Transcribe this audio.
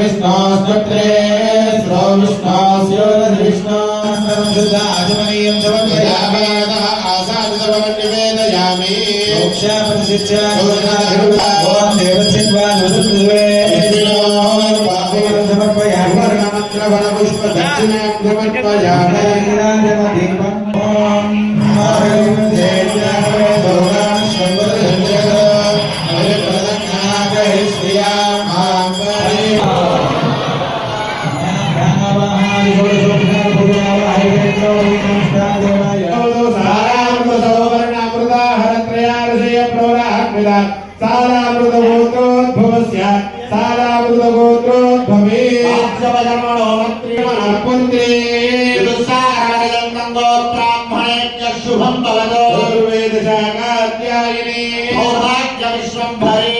विष्णास्तोत्रे श्रोविष्णास्योरधिविष्णास्तमशुद्धाचमनीयं समन्वयामानः आसादितवन्निवेदयामि मोक्षापतिशिक्षा भोजनाधिरूपाभोन् देवसिद्वानुसुत्वे समर्पयामि वर्णमन्त्रवरपुष्पदक्षिणां समर्पयामि दीपम् సారామృతగోత్రోద్భవస్య సారామృతగోత్రోద్భవే ఆప్సవకర్మణో మత్రిమనర్పంతే దుస్సారాయన్నం గోత్రాహ్మణ్య శుభం భవతో. ఋవేద శాఖాధ్యాయిని సౌభాగ్య విశ్వం భరే